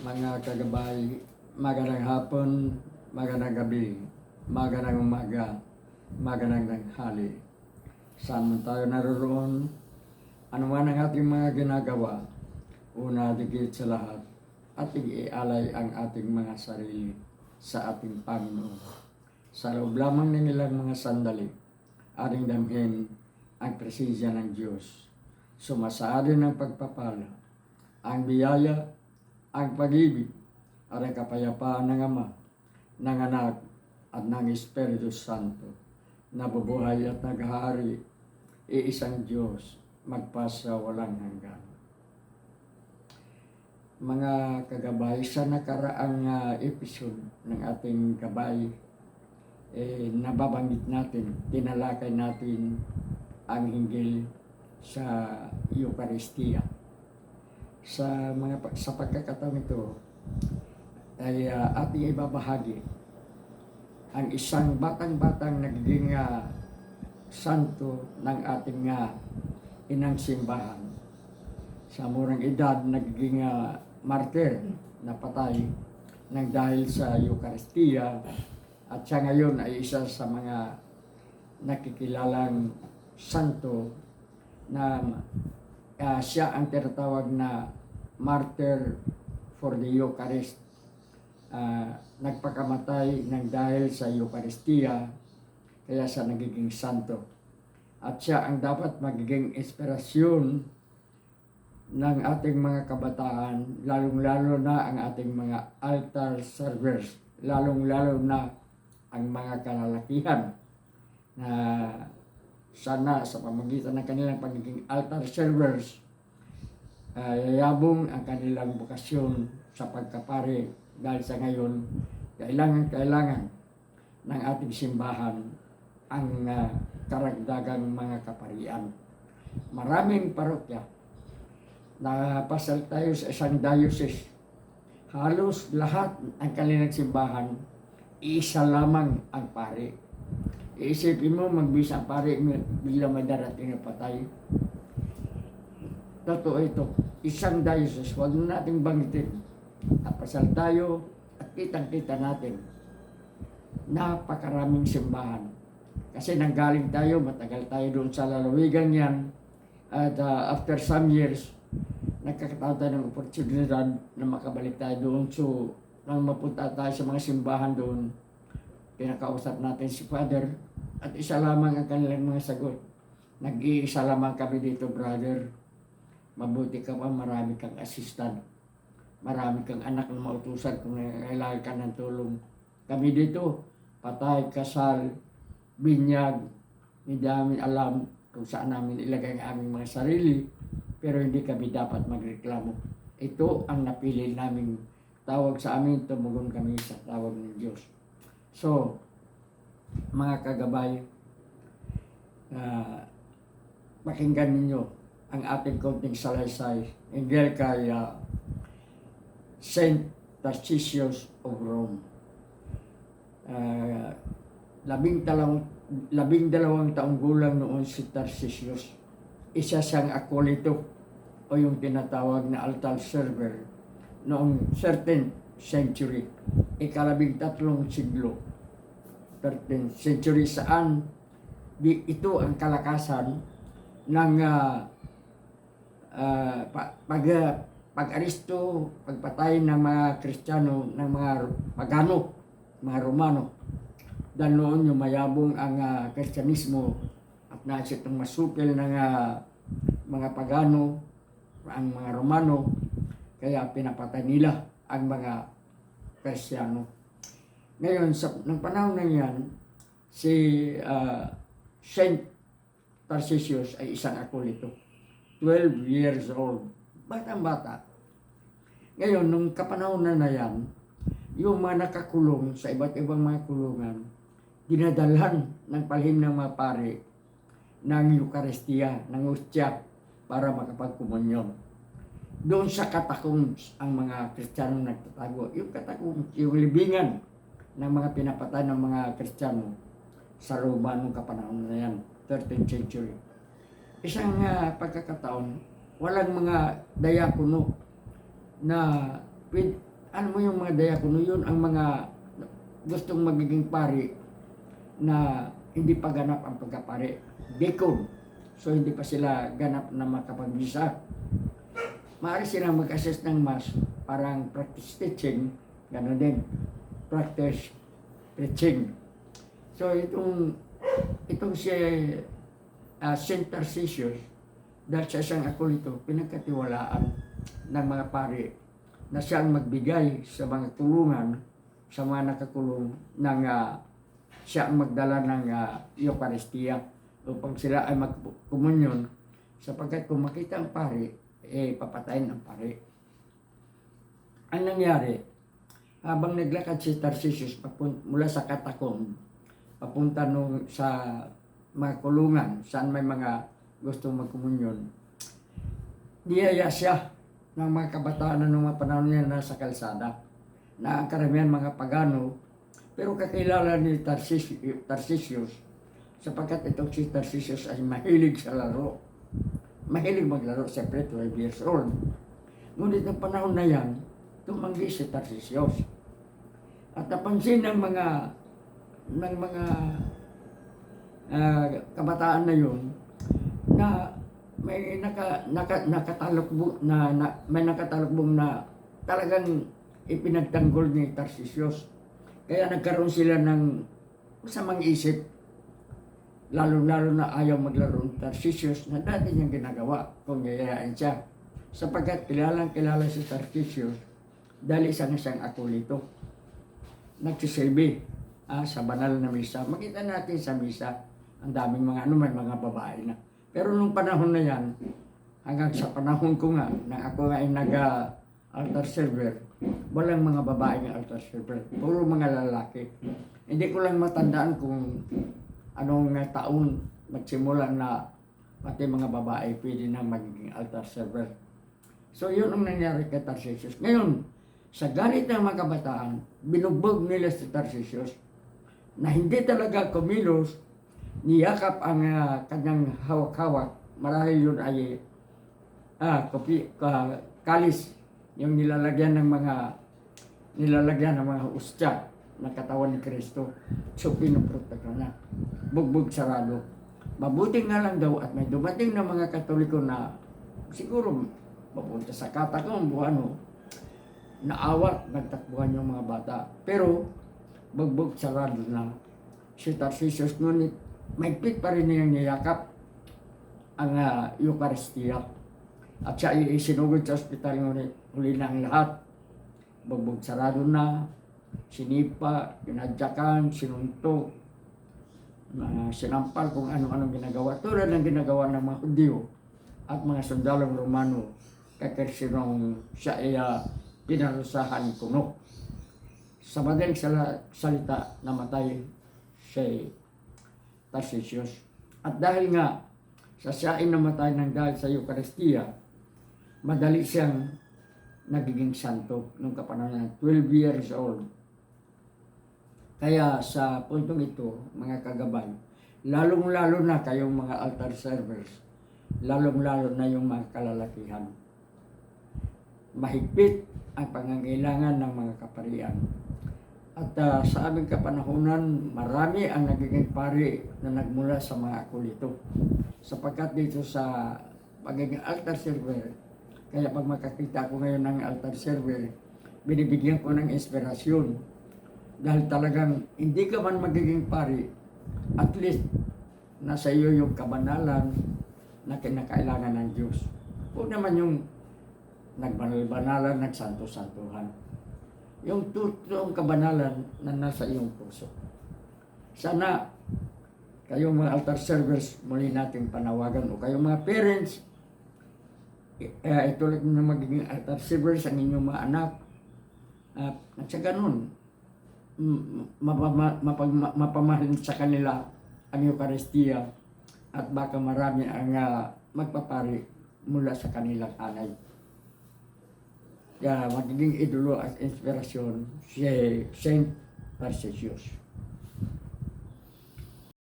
mga kagabay, magandang hapon, magandang gabi, magandang umaga, magandang tanghali. Saan man tayo naroon, ano man ang ating mga ginagawa, una digit sa lahat, ating ialay ang ating mga sarili sa ating Panginoon. Sa loob lamang ng ilang mga sandali, ating damhin ang presensya ng Diyos. Sumasaadin ang pagpapala, ang biyaya, ang pag-ibig, at ang kapayapaan ng Ama, ng Anak, at ng Espiritu Santo, na bubuhay at naghahari, iisang Diyos, magpasa walang hanggan. Mga kagabay, sa nakaraang ah, episode ng ating gabay, eh, nababanggit natin, tinalakay natin ang hinggil sa Eucharistia. Sa mga sa pagkakataon ito ay ah, ating ibabahagi ang isang batang-batang nagiging ah, santo ng ating ah, inang simbahan. Sa murang edad, nagiging ah, martir na patay ng dahil sa Eucharistia at siya ngayon ay isa sa mga nakikilalang santo na ah, siya ang tinatawag na martyr for the Eucharist. Ah, nagpakamatay ng dahil sa Eucharistia, kaya siya nagiging santo. At siya ang dapat magiging inspirasyon ng ating mga kabataan, lalong-lalo na ang ating mga altar servers, lalong-lalo na ang mga kalalakihan na sana sa pamagitan ng kanilang pagiging altar servers, uh, yayabong ang kanilang bukasyon sa pagkapare dahil sa ngayon, kailangan-kailangan ng ating simbahan ang uh, karagdagang mga kaparian. Maraming parokya na pasal tayo sa isang diocese. Halos lahat ang kanilang simbahan, isa lamang ang pare. Iisipin mo, magbisa ang pare, bigla may darating na patay. Totoo ito. Isang diocese, huwag na nating banggitin. Tayo at kitang-kita natin. Napakaraming simbahan. Kasi nanggaling tayo, matagal tayo doon sa lalawigan yan. At uh, after some years, nagkakataon tayo ng oportunidad na makabalik tayo doon. So, nang mapunta tayo sa mga simbahan doon, pinakausap natin si Father at isa lamang ang kanilang mga sagot. Nag-iisa lamang kami dito, brother. Mabuti ka pa, marami kang assistant. Marami kang anak na mautusan kung kailangan ka ng tulong. Kami dito, patay, kasal, binyag, hindi namin alam kung saan namin ilagay ang aming mga sarili, pero hindi kami dapat magreklamo. Ito ang napili naming tawag sa amin, tumugon kami sa tawag ng Diyos. So, mga kagabay, uh, pakinggan ninyo ang ating konting salaysay hinggil kay uh, Saint Tarcisius of Rome. Uh, labing, talawang, labing dalawang taong gulang noon si Tarcisius. Isa siyang akolito o yung tinatawag na altar server noong certain century, ikalabing tatlong siglo, 13th century saan ito ang kalakasan ng uh, pa, pag, uh, pag-aristo, pagpatay ng mga Kristiyano, ng mga pagano, mga Romano. Dahil noon yung mayabong ang uh, Kristyanismo at nais itong masupil ng uh, mga pagano, ang mga Romano, kaya pinapatay nila ang mga Kristiyano. Ngayon, sa ng panahon na yan, si uh, Saint Tarcisius ay isang akolito. 12 years old. Batang-bata. Ngayon, nung kapanahon na na yan, yung mga nakakulong sa iba't ibang mga kulungan, dinadalhan ng palhim ng mga pare ng Eucharistia, ng Ustya, para makapagkumunyon doon sa katakong ang mga Kristiyano nagtatago. Yung katakong, yung libingan ng mga pinapatay ng mga Kristiyano sa Roma nung kapanahon na yan, 13th century. Isang uh, pagkakataon, walang mga dayakuno na ano mo yung mga diakono, yun ang mga gustong magiging pari na hindi pa ganap ang pagkapari. Deacon. So hindi pa sila ganap na makapagbisa. Maaari silang mag-assist ng mass, parang practice teaching, gano'n din. Practice preaching. So itong itong si uh, Saint Tarcisius, dahil sa isang akolito, pinagkatiwalaan ng mga pari na siyang magbigay sa mga tulungan sa mga nakakulong ng uh, siya ang magdala ng uh, Eucharistia upang sila ay magkumunyon sapagkat kung makita ang pari, eh papatayin ang pari. Ang nangyari, habang naglakad si Tarcisius mula sa Katakom, papunta nung sa mga kulungan, saan may mga gustong magkumunyon, niyaya siya ng mga kabataan na mga panahon niya nasa kalsada na ang karamihan mga pagano pero kakilala ni Tarcisius, Tarcisius sapagkat itong si Tarcisius ay mahilig sa laro. Mahilig maglaro, siyempre 12 years old. Ngunit ng panahon na yan, tumanggi si Tarcisius. At napansin ng mga ng mga ah, kabataan na yun na may naka, naka, nakatalukbo na, na may nakatalukbong na talagang ipinagtanggol ni Tarcisius. Kaya nagkaroon sila ng masamang isip lalo-lalo na ayaw maglaro ng Tarcisius na dati niyang ginagawa kung yayayain siya. Sapagkat kilalang kilala si Tarcisius dahil isa na siyang akulito. Nagsisilbi ah, sa banal na misa. Makita natin sa misa, ang daming mga ano, may mga babae na. Pero nung panahon na yan, hanggang sa panahon ko nga, na ako nga ay nag-altar server, walang mga babae ng altar server. Puro mga lalaki. Hindi ko lang matandaan kung anong uh, taon magsimula na pati mga babae pwede na magiging altar server. So yun ang nangyari kay Tarcisius. Ngayon, sa galit ng mga kabataan, binugbog nila si Tarcisius na hindi talaga kumilos, niyakap ang uh, kanyang hawak-hawak. Marahil yun ay ah, kopi, ka, kalis, yung nilalagyan ng mga nilalagyan ng mga ustya ng katawan ni Kristo. So pinoprotekta na. Bugbog sarado. Mabuti nga lang daw at may dumating na mga katoliko na siguro papunta sa katakom, ano, naawat, nagtakbuhan yung mga bata. Pero, bugbog sarado na si Tarcisius, ngunit maigpit pa rin niyang niyakap ang uh, Eucharistia. At siya ay isinugod sa ospital ngunit huli na lahat. Bugbog sarado na, sinipa, pinadyakan, sinuntok, na sinampal kung ano-ano ginagawa. Tulad ng ginagawa ng mga Hudyo at mga sundalong Romano kay Kersinong siya ay uh, pinarusahan kuno. Sa madaling salita, namatay si Tarcisius. At dahil nga sa siya ay namatay ng dahil sa Eucharistia, madali siyang nagiging santo nung kapanahon niya, 12 years old. Kaya sa puntong ito, mga kagabay, lalong-lalo na kayong mga altar servers, lalong-lalo na yung mga kalalakihan. Mahigpit ang pangangailangan ng mga kaparian. At ah, sa aming kapanahonan, marami ang nagiging pari na nagmula sa mga akulito. Sapagkat dito sa pagiging altar server, kaya pag makakita ko ngayon ng altar server, binibigyan ko ng inspirasyon dahil talagang hindi ka man magiging pari, at least nasa iyo yung kabanalan na kinakailangan ng Diyos. Huwag naman yung nagbanal-banalan, nagsanto-santuhan. Yung totoong kabanalan na nasa iyong puso. Sana kayong mga altar servers muli nating panawagan o kayong mga parents, uh, ituloy na magiging altar servers ang inyong mga anak. Uh, at sa ganun, mapama, mapamahalin sa kanila ang Eucharistia at baka marami ang uh, magpapari mula sa kanilang anay. Kaya magiging idolo at inspirasyon si Saint Tarcisius.